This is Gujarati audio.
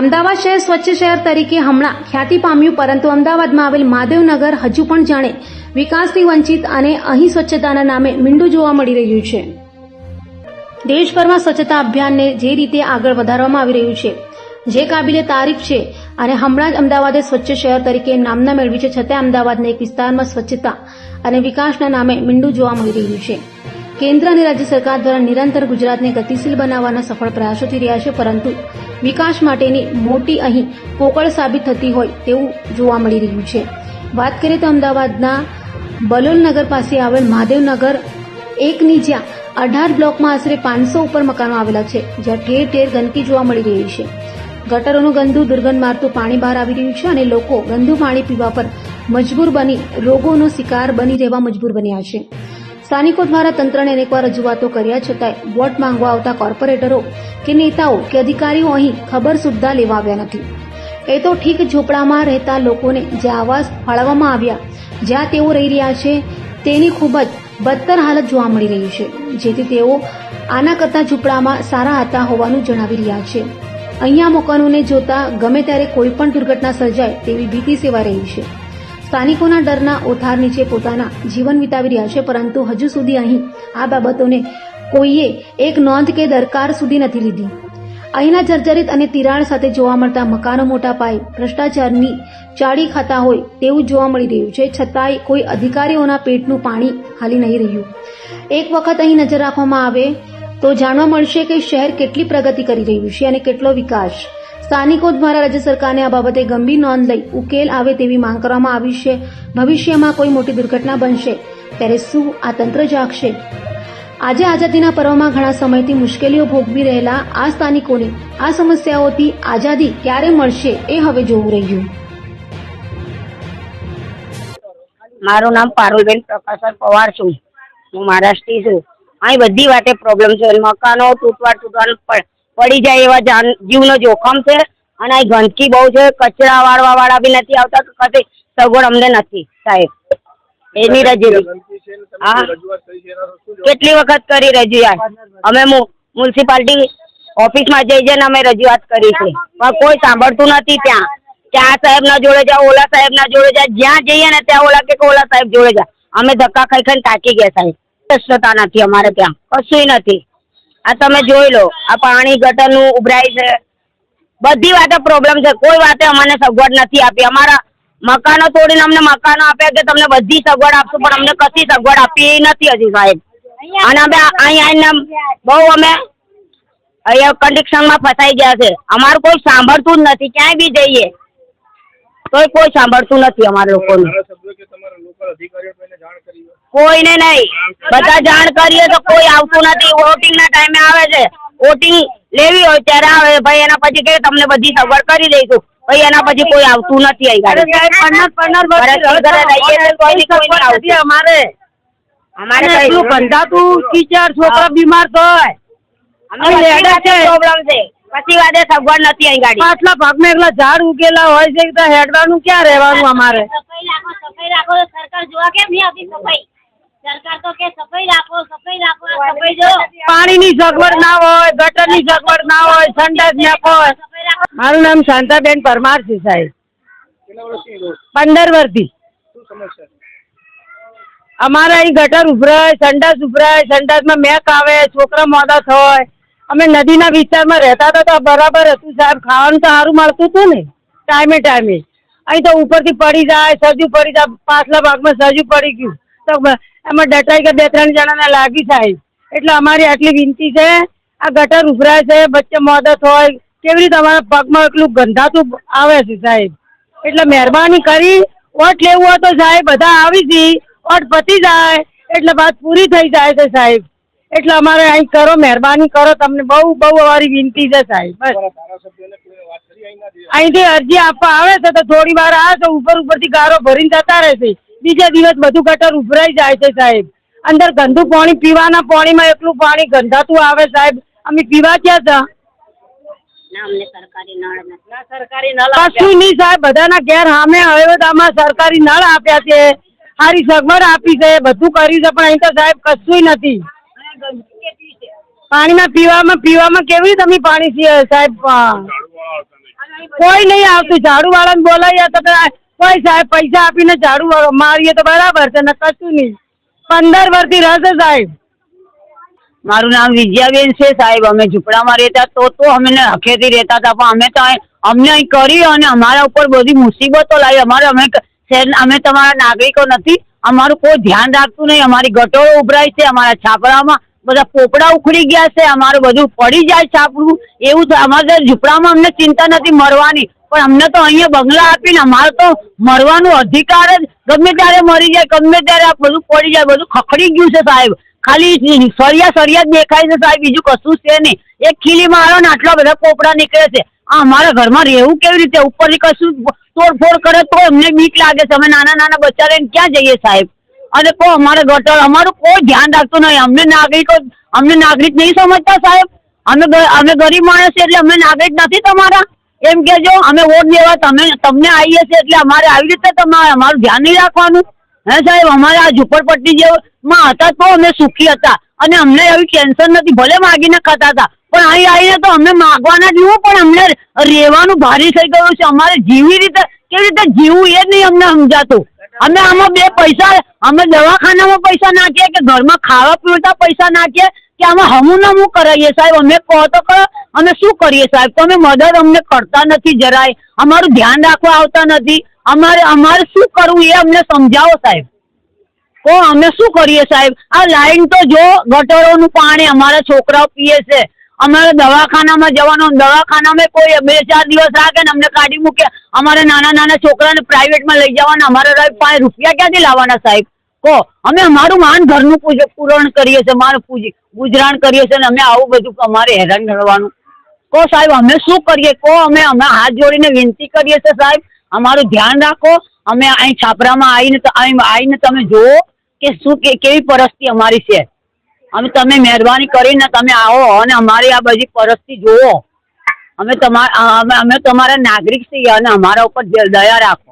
અમદાવાદ શહેર, સ્વચ્છ શહેર તરીકે હમણાં ખ્યાતિ પામ્યું, પરંતુ અમદાવાદમાં આવેલ મહાદેવનગર હજુ પણ જાણે વિકાસથી વંચિત અને અહીં સ્વચ્છતાના નામે મીંડું જોવા મળી રહ્યું છે. દેશભરમાં સ્વચ્છતા અભિયાનને જે રીતે આગળ વધારવામાં આવી રહ્યું છે, જે કાબિલે તારીફ છે, અને હમણાં જ અમદાવાદે સ્વચ્છ શહેર તરીકે નામના મેળવી છે, છતાં અમદાવાદના એક વિસ્તારમાં સ્વચ્છતા અને વિકાસના નામે મીંડું જોવા મળી રહ્યું છે. કેન્દ્ર અને રાજ્ય સરકાર દ્વારા નિરંતર ગુજરાતને ગતિશીલ બનાવવાના સફળ પ્રયાસો થઈ રહ્યા છે, પરંતુ વિકાસ માટેની મોટી અહીં પોકળ સાબિત થતી હોય તેવું જોવા મળી રહ્યું છે. વાત કરીએ તો અમદાવાદના બલોલનગર પાસે આવેલ મહાદેવનગર એકની જ્યાં અઢાર બ્લોકમાં આશરે પાંચસો ઉપર મકાનો આવેલા છે, જ્યાં ઠેર ઠેર ગંદકી જોવા મળી રહી છે. ગટરોનું ગંદુ દુર્ગંધ મારતું પાણી બહાર આવી રહ્યું છે અને લોકો ગંદુ પાણી પીવા પર મજબૂર બની રોગોનો શિકાર બની રહેવા મજબૂર બન્યા છે. સ્થાનિકો દ્વારા તંત્રને અનેકવાર રજૂઆતો કર્યા, છતાંય વોટ માંગવા આવતા કોર્પોરેટરો કે નેતાઓ કે અધિકારીઓ અહીં ખબર સુદ્ધા લેવા આવ્યા નથી. એ તો ઠીક ઝૂંપડામાં રહેતા લોકોને જે આવાસ ફાળવવામાં આવ્યા, જ્યાં તેઓ રહી રહ્યા છે, તેની ખૂબ જ બદતર હાલત જોવા મળી રહી છે, જેથી તેઓ આના કરતા ઝૂંપડામાં સારા હતા હોવાનું જણાવી રહ્યા છે. અહીંયા મકાનોને જોતા ગમે ત્યારે કોઈ પણ દુર્ઘટના સર્જાય તેવી ભીતિ સેવા રહી છે. સ્થાનિકોના ડરના ઓથાર નીચે પોતાના જીવન વિતાવી રહ્યા છે, પરંતુ હજુ સુધી અહીં આ બાબતોને કોઈએ એક નોંધ કે દરકાર સુધી નથી લીધી. અહીંના જર્જરિત અને તિરાડ સાથે જોવા મળતા મકાનો મોટા પાયે ભ્રષ્ટાચારની ચાડી ખાતા હોય તેવું જોવા મળી રહ્યું છે, છતાંય કોઈ અધિકારીઓના પેટનું પાણી હાલી નહીં રહ્યું. એક વખત અહીં નજર રાખવામાં આવે તો જાણવા મળશે કે શહેર કેટલી પ્રગતિ કરી રહ્યું છે અને કેટલો વિકાસ સ્થાનિકો દ્વારા રાજ્ય સરકારને આ બાબતે ગંભીર નોંધ લઈ ઉકેલ આવે તેવી માંગ કરવામાં આવી છે. ભવિષ્યમાં કોઈ મોટી દુર્ઘટના બનશે ત્યારે શું આ તંત્ર જાગશે? આજે આઝાદીના પર્વમાં ઘણા સમયથી મુશ્કેલીઓ ભોગવી રહેલા આ સ્થાનિકોને આ સમસ્યાઓથી આઝાદી ક્યારે મળશે એ હવે જોવું રહ્યું. મારું નામ પારુલબેન પ્રકાશન પવાર છું. હું મહારાષ્ટ્રી છું. અહીં બધી વાતે પ્રોબ્લેમ છે. મકાનો તૂટવા તૂટવાનું પડી જાય એવા જાન જીવનો જોખમ છે અને અહીં ગંદકી બહુ છે. કચરા વાળવા વાળા બી નથી આવતા કદી સગવડ અમને નથી સાહેબ. એની રજૂઆત હા. કેટલી વખત કરી રજૂઆત? અમે મ્યુનિસિપાલિટી ઓફિસમાં જઈ જઈને અમે રજૂઆત કરી છે. પણ કોઈ સાંભળતું નથી ત્યાં. ત્યાં સાહેબના જોડે જાઓ ઓલા સાહેબના જોડે જાય જ્યાં જઈએ ને ત્યાં ઓલા કે ઓલા સાહેબ જોડે જાય અમે ધક્કા ખાઈ ખાઈને તાકી ગયા સાહેબ. સ્વચ્છતા નથી અમારે ત્યાં. કશુંય નથી. આ તમે જોઈ લો આ પાણી ગટરનું ઉભરાય છે. બધી વાતે પ્રોબ્લેમ છે. કોઈ વાતે અમને સગવડ નથી આપી. અમારા મકાનો તોડીને અમને મકાનો આપ્યા કે તમને બધી સગવડ આપશું પણ અમને કશી સગવડ આપી નથી હજી સાહેબ. અને અમે અહીં આવીને બહુ અમે અહીંયા કન્ડિશનમાં ફસાઈ ગયા છે. અમારું કોઈ સાંભળતું જ નથી. ક્યાંય બી જઈએ. તોય કોઈ સાંભળતું નથી અમારા લોકોનું ધારાસભ્યો કે તમારા લોકલ અધિકારીઓ કોઈને નહીં. બધા જાણ કરીએ તો કોઈ આવતું નથી. વોટિંગ ના ટાઈમે આવે છે. વોટિંગ લેવી હોય ત્યારે આવે. ભાઈ એના પછી કે તમને બધી સગવડ કરી દઈશું. ભાઈ એના પછી કોઈ આવતું નથી. અમારે. અમારે કઈ એટલું ગંધાતું ટીચર છોકરા બીમાર થાય. છે. પછી વાદે સગવડ નથી અહીં ગાડી. પાછલા ભાગમાં એટલા ઝાડ ઉગેલા હોય છે તો હેડવાનું ક્યાં રહેવાનું અમારે? સફાઈ રાખો સફાઈ રાખો સરકાર જોવા કેમ નહીં આવતી સફાઈ? સરકાર તો કે સફાઈ રાખો સફાઈ રાખો સફાઈ જો. પાણીની સગવડ ના હોય ગટરની સગવડ ના હોય સંડાસ ના હોય મારું નામ શાંતાબેન પરમાર છે સાહેબ? પંદર વર્ષથી. અમારા અમારે અહીં ગટર ઉભરાય સંડાસ ઉભરાય સંડાસમાં મેક આવે છોકરા મોડા થાય અમે નદીના વિસ્તારમાં રહેતા હતા તો બરાબર હતું સાહેબ. ખાવાનું તો સારું મળતું હતું ને ટાઈમે ટાઈમે. અહીં તો ઉપરથી પડી જાય સજુ પડી જાય પાછલા ભાગમાં સજુ પડી ગયું. તો એમાં ડટાઈ કે બે ત્રણ જણાને લાગી સાહેબ એટલે અમારી આટલી વિનંતી છે, આ ગટર ઉભરાય છે, વચ્ચે મોદત હોય, કેવી રીતે અમારા પગમાં એટલું ગંધાતું આવે છે સાહેબ? એટલે મહેરબાની કરી વોટ લેવું હોય તો સાહેબ, બધા આવી જઈ વોટ પતી જાય, એટલે વાત પૂરી થઈ જાય છે સાહેબ. એટલે અમારે અહીં કરો, મહેરબાની કરો, તમને બહુ બહુ અમારી વિનંતી છે સાહેબ, બસ? અહીંથી અરજી આપવા આવે છે, તો થોડી વાર આવે તો ઉપર ઉપરથી ગારો ભરીને જતા રહે છે બીજા દિવસ બધું ગટર ઉભરાઈ જાય છે સાહેબ. અંદર ગંદુ પાણી પીવાના પાણીમાં એટલું પાણી ગંધાતું આવે સાહેબ. અમે પીવા ક્યાં હતા ના સરકારી નળ નથી. સરકારી નળ કશું નહીં સાહેબ બધાના ઘેર સામે હળવદામાં સરકારી નળ આપ્યા છે. સારી સગવડ આપી છે બધું કર્યું છે પણ અહીં તો સાહેબ કશું નથી. પાણીમાં પીવામાં પીવામાં કેવી રીતે અમે પાણી છીએ સાહેબ? કોઈ નહીં આવતું. ઝાડુ વાળાને બોલાવી તો સાહેબ, પૈસા આપીને ઝાડુ મારીએ તો બરાબર છે, ને કશું નહીં. પંદર વર્ષથી રહેશે સાહેબ. મારું નામ વિજયાબેન છે સાહેબ, અમે ઝૂંપડામાં રહેતા તો તો અમે હખેથી રહેતા હતા, પણ અમે તો અમને અહીં કરી અને અમારા ઉપર બધી મુસીબતો લાવી. અમારે, અમે અમે તમારા નાગરિકો નથી. અમારું કોઈ ધ્યાન રાખતું નહીં. અમારી ગટોળો ઉભરાય છે, અમારા છાપરામાં બધા પોપડા ઉખડી ગયા છે, અમારું બધું પડી જાય છાપરું. એવું અમારે ઝૂંપડામાં અમને ચિંતા નથી, મરવાની. પણ અમને તો અહીંયા બંગલા આપીને અમારે તો મરવાનો અધિકાર જ ગમે ત્યારે મરી જાય, ગમે ત્યારે આ બધું પડી જાય, બધું ખખડી ગયું છે સાહેબ. ખાલી સળિયા સળિયા જ દેખાય છે સાહેબ, બીજું કશું છે નહીં. એક ખીલી મારો ને આટલા બધા પોપડા નીકળે છે. આ અમારા ઘરમાં રહેવું કેવી રીતે? ઉપરથી કશું તોડફોડ કરે તો અમને બીક લાગે છે. અમે નાના નાના બચ્ચા લઈને ક્યાં જઈએ સાહેબ? અને કો અમારે ગટર અમારું કોઈ ધ્યાન રાખતું નહીં. અમને નાગરિકો અમને નાગરિક નહીં સમજતા સાહેબ. અમે અમે ગરીબ માણસ એટલે અમે નાગરિક નથી તમારા. એમ કેજો અમે વોટ દેવા તમે, તમને આવીએ છીએ એટલે અમારે આવી રીતે તમારે અમારું ધ્યાન નહીં રાખવાનું. હે સાહેબ, અમારે આ ઝુંપડપટ્ટી જેમાં હતા તો અમે સુખી હતા અને અમને એવી ટેન્શન નથી, ભલે માગીને ખાતા હતા. પણ અહીં આવીને તો અમે માગવાના જીવું પણ અમને રહેવાનું ભારી થઈ ગયું છે. અમારે જીવી રીતે, કેવી રીતે જીવવું એ જ નહીં અમને સમજાતું. અમે આમાં બે પૈસા, અમે દવાખાનામાં પૈસા નાખીએ કે ઘરમાં ખાવા પીવતા પૈસા નાખીએ કે આમાં હમું હું કરાવીએ સાહેબ? અમે કહો તો કરો અમે શું કરીએ સાહેબ? તમે મદદ અમને કરતા નથી જરાય. અમારું ધ્યાન રાખવા આવતા નથી. અમારે અમારે શું કરવું એ અમને સમજાવો સાહેબ. કો અમે શું કરીએ સાહેબ? આ લાઈન તો જો ગટરોનું પાણી અમારા છોકરાઓ પીએ છે. અમારે દવાખાનામાં જવાનું, દવાખાનામાં કોઈ બે ચાર દિવસ રાખે ને અમને કાઢી મૂકે. અમારે નાના નાના છોકરાને પ્રાઇવેટમાં લઈ જવાના, અમારે પાંચ રૂપિયા ક્યાંથી લાવવાના સાહેબ? કહો, અમે અમારું માન ઘરનું પૂજ, પૂરણ કરીએ છીએ મારું પૂજી, ગુજરાન કરીએ છીએ ને અમે આવું બધું અમારે હેરાન કરવાનું. કહો સાહેબ, અમે શું કરીએ? કહો, અમે અમે હાથ જોડીને વિનંતી કરીએ છીએ સાહેબ, અમારું ધ્યાન રાખો. અમે અહીં છાપરામાં આવીને આવીને તમે જુઓ કે શું કેવી પરિસ્થિતિ અમારી છે. અમે તમે મહેરબાની કરીને તમે આવો અને અમારી આ બધી પરસ્તી જુઓ. અમે તમારા અમે તમારા નાગરિક છીએ અને અમારા ઉપર દયા રાખો.